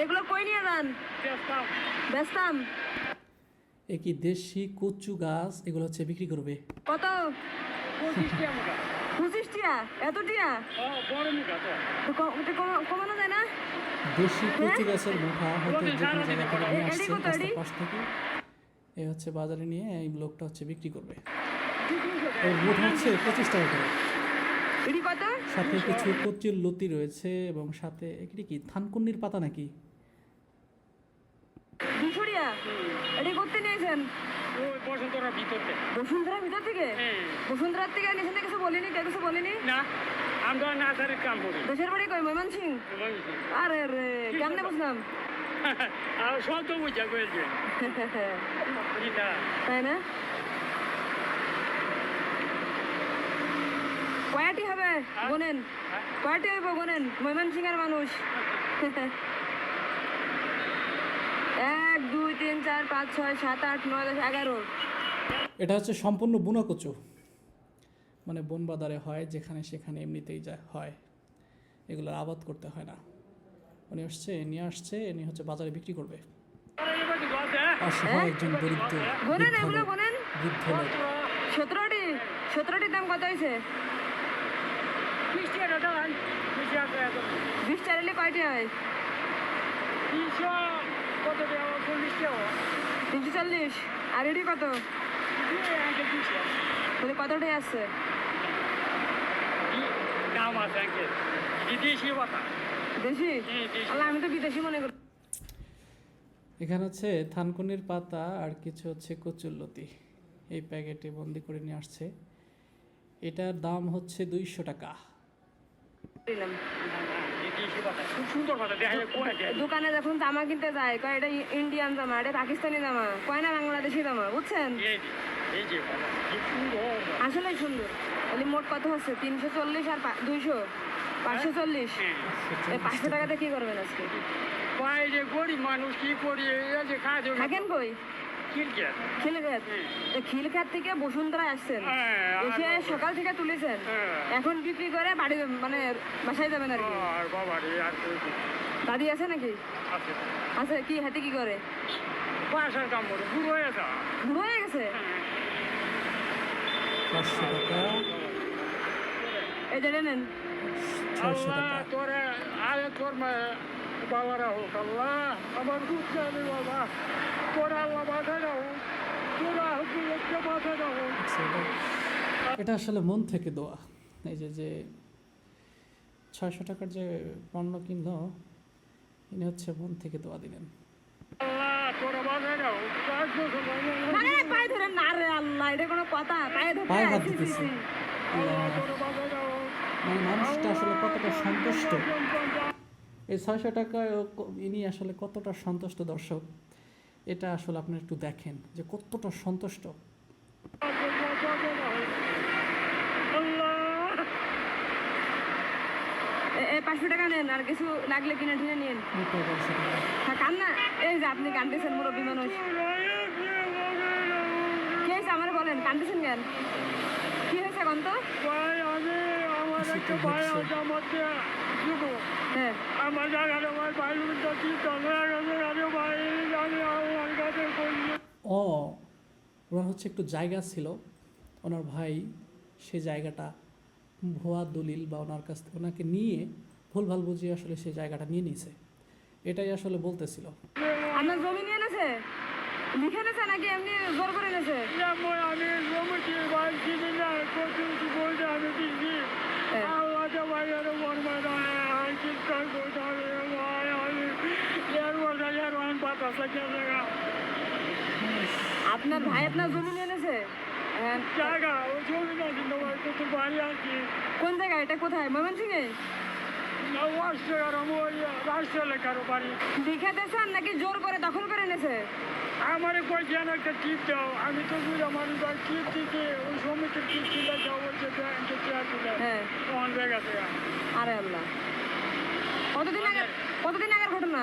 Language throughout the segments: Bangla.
এগুলো কই নিয়ে যান? বেচতাম। দেশি কচু গাছ এগুলো হচ্ছে বিক্রি করবে। কত? পঁচিশ টিয়া এত টিয়া কমানো যায় না? দেশি কচু গাছের মুঠা হয়তো যে কোনো জায়গা থেকে নিয়ে আসছে রাস্তার পাশ থেকে। এ হচ্ছে বাজারে নিয়ে এই লোকটা হচ্ছে বিক্রি করবে। এর মুঠ হচ্ছে পঁচিশ টাকা করে। সাথে কিছু কচুর লতি রয়েছে এবং সাথে এটি কি থানকুন্নির পাতা নাকি? করতে নিয়েছেন? ভিতর থেকে। হ্যাঁ। বসুন্ধরার থেকে নিয়েছেন কিছু বলিনি কেউ কিছু বলিনি? না আমরা নাচারের কাম করি। দেশের বাড়ি কই ময়মান সিং আরে রে কেমনে বুঝলাম? আর সব তো বুঝা করেছে তাই না? কয়াটি হবে? গোনেন। কয়াটি হইব গোনেন? ময়মান সিং এর মানুষ। তিন চার পাঁচ ছয় সাত আট নয় দশ এগারো। এটা হচ্ছে সম্পূর্ণ বুনো কচু মানে বন বাজারে হয় যেখানে সেখানে এমনিতেই যা হয়। এগুলোর আবাদ করতে হয় না। উনি আসছে নিয়ে আসছে ইনি হচ্ছে বাজারে বিক্রি করবে। অসহায় একজন দরিদ্র বৃদ্ধ এগুলো লোক, সতেরোটি সতেরোটির দাম কত হয়েছে? বিশ কয়টি হয়? কত চল্লিশ টাকা তিনশো চল্লিশ। আর এটি কত? তাহলে কতটাই দাম আছে? আঙ্কে বিদেশি কথা দেশি আমি তো বিদেশি মনে করি। এখানে হচ্ছে থানকুনির পাতা আর কিছু হচ্ছে কচুরলতি এই প্যাকেটে বন্দি করে নিয়ে আসছে। এটার দাম হচ্ছে দুইশো টাকা। খুব সুন্দর কথা দেখা যায় কোয়া যায় দোকানে যখন জামা কিনতে যায় কয় এটা ইন্ডিয়ান জামা এটা পাকিস্তানি জামা কয় না বাংলাদেশি জামা বুঝছেন? এই যে, আসলে সুন্দর। তাহলে মোট কত হচ্ছে? তিনশো চল্লিশ আর দুইশো? পাঁচশো চল্লিশ। পাঁচশো টাকাতে কি করবেন আজকে? গরিব মানুষ কি করি? যে কাজ থাকেন কই? ক্রিকেট খিলক্ষেত তো থেকে বসুন্ধরায় আসছেন। হ্যাঁ, এসে সকাল থেকে তুলেছেন। হ্যাঁ। এখন বিক্রি করে বাড়ি মানে বাসায় যাবেন আর কি। দাদি আছে নাকি? আছে। আছে কি হাতে কি করে? পয়সার কাম করে বুড়ো হয়ে যা বুড়ো হয়ে গেছে? পাঁচশো টাকা। এই যে নেন আল্লাহ তোরে আয় তোর আল্লাহ আমার জানি বাবা। তোরা আল্লাহ তোরা এটা- আসলে মন থেকে দোয়া। এই যে যে ছয়শো টাকার যে পণ্য কিনলো ইনি হচ্ছে মন থেকে দোয়া দিলেন। পায়ে হাত দিতেছে। মানে মানুষটা আসলে কতটা সন্তুষ্ট। এই ছয়শো টাকায় ও ক- ইনি আসলে কতটা সন্তুষ্ট দর্শক? এটা আসলে আপনি একটু দেখেন যে কতটা সন্তুষ্ট। পাঁচশো টাকা নেন আর কিছু লাগলে কিনে টিনে নিন কান না এই যে আপনি কানতেছেন মুরব্বী মানুষ। কি হয়েছে আমার বলেন কানতেছেন কেন? কি হয়েছে এখন তো আমার একটা ভাই আছে আমাকে শুধু হ্যাঁ। আমার জায়গাটা ভাই ও ওনার হচ্ছে একটু জায়গা ছিল। ওনার ভাই সে জায়গাটা ভুয়া দলিল বা ওনার কাছ থেকে ওনাকে নিয়ে ভুলভাল বুঝিয়ে আসলে সে জায়গাটা নিয়ে নিয়েছে। এটাই আসলে বলতেছিল। আপনার জমি নিয়ে এনেছে? লিখে এনেছে নাকি এমনি জোর করে এনেছে? আমি জমিটি ভাই কিনি না কত কিছু বলতে আমি কিনছি হ্যাঁ। আল্লাহকে ভাই আরও মরবে না চিন্তা করতে হবে ভাই আমি এর বলতে এর আমি পাতা থেকে জায়গা আপনার ভাই আপনার জমি এনেছে? হ্যাঁ, জায়গা ও জমি না কিন্তু বাড়ি আছি। কোন জায়গায় এটা কোথায়? ময়মনসিংহে? লিখে দিয়েছেন নাকি জোর করে দখল করে এনেছে? আমার একটা টিপ দাও। আমি তো মানুষ আর টিপ দিতে ওই সমিতির টিপ দিলে যাও বলছে ব্যাংকে চেয়ার দিলে। হ্যাঁ। অন জায়গা থেকে আরে আল্লাহ। কতদিন আগে কতদিন আগের ঘটনা?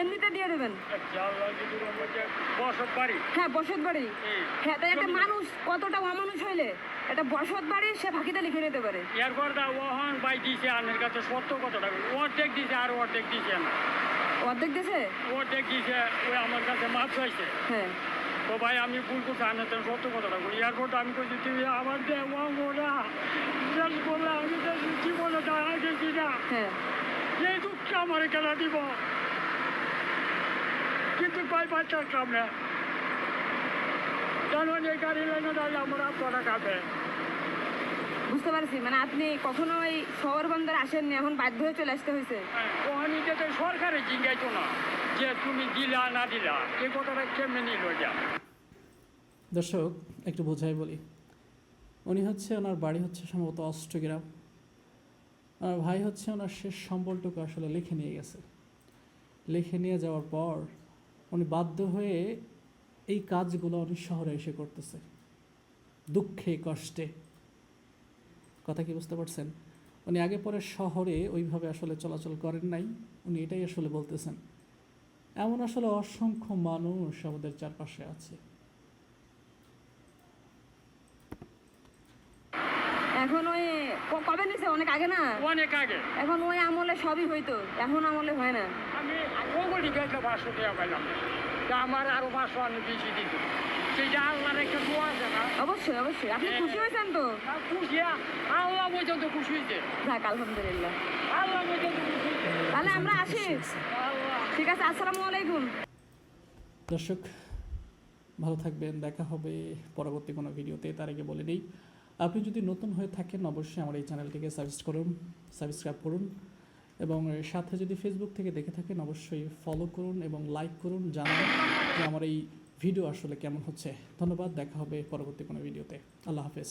এমনিতে দিয়ে দেবেন। বাড়ি। হ্যাঁ বসত বাড়ি। হ্যাঁ তাই একটা মানুষ কতটা অমানুষ হইলে? একটা বসত বাড়ি সে ফাঁকিতে লিখে নিতে পারে। এরপর দা ওহন বাই দিছে আনের কাছে সত্য কত টাকা অর্ধেক দিছে আর অর্ধেক দিছে না। অর্ধেক দিছে? অর্ধেক দিছে ওই আমার কাছে মাছ চাইছে। হ্যাঁ। তো ভাই আমি ভুল করছি আনের তো সত্য কত টাকা এয়ারপোর্ট আমি কইছি তুমি আমার দেওয়া মোরা। শেষ করলে আমি জীবনে দাঁড়া গেছি না। হ্যাঁ। এই দুঃখটা আমার কেন দিব? কিন্তু পাই পাচ্ছিলাম না জানো এই গাড়ি লাইনে দাঁড়িয়ে আমার আপনারা কাটে বুঝতে পারছি মানে আপনি কখনো ওই শহর বন্দর আসেননি এখন বাধ্য হয়ে চলে আসতে হয়েছে? সরকারে জিঙ্গাইতো না যে তুমি দিলা না দিলা এই কথাটা কেমনে নিল যা দর্শক একটু বোঝাই বলি। উনি হচ্ছে ওনার বাড়ি হচ্ছে সম্ভবত অষ্টগ্রাম। ওনার ভাই হচ্ছে ওনার শেষ সম্বলটুকু আসলে লিখে নিয়ে গেছে। লিখে নিয়ে যাওয়ার পর উনি বাধ্য হয়ে এই কাজগুলো উনি শহরে এসে করতেছে। দুঃখে, কষ্টে। কথা কি বুঝতে পারছেন? উনি আগে পরে শহরে ওইভাবে আসলে চলাচল করেন নাই। উনি এটাই আসলে বলতেছেন। এমন আসলে অসংখ্য মানুষ আমাদের চারপাশে আছে। এখন ওই কবে নিছে? অনেক আগে না? অনেক আগে। এখন ওই আমলে সবই হইতো। এখন আমলে হয় না। আমি ওগুলি গেছে পাঁচশো টাকা পাইলাম। তা আমার আরও পাঁচশো আমি বেশি দিত সেইটা আল্লাহর একটা দোয়া আছে না? অবশ্যই অবশ্যই। আপনি খুশি হয়েছেন তো? খুশি আল্লাহ পর্যন্ত খুশি হয়েছে। যাক আলহামদুলিল্লাহ। আল্লাহ পর্যন্ত খুশি তাহলে আমরা আসি। ঠিক আছে আসসালামু আলাইকুম। দর্শক ভালো থাকবেন। দেখা হবে পরবর্তী কোনো ভিডিওতে। তার আগে বলে দিই আপনি যদি নতুন হয়ে থাকেন, অবশ্যই আমার এই চ্যানেলটিকে সাবস্ক্রাইব করুন সাবস্ক্রাইব করুন এবং সাথে যদি ফেসবুক থেকে দেখে থাকেন, অবশ্যই ফলো করুন এবং লাইক করুন, জানান যে আমার এই ভিডিও আসলে কেমন হচ্ছে। ধন্যবাদ, দেখা হবে পরবর্তী কোনো ভিডিওতে আল্লাহ হাফেজ।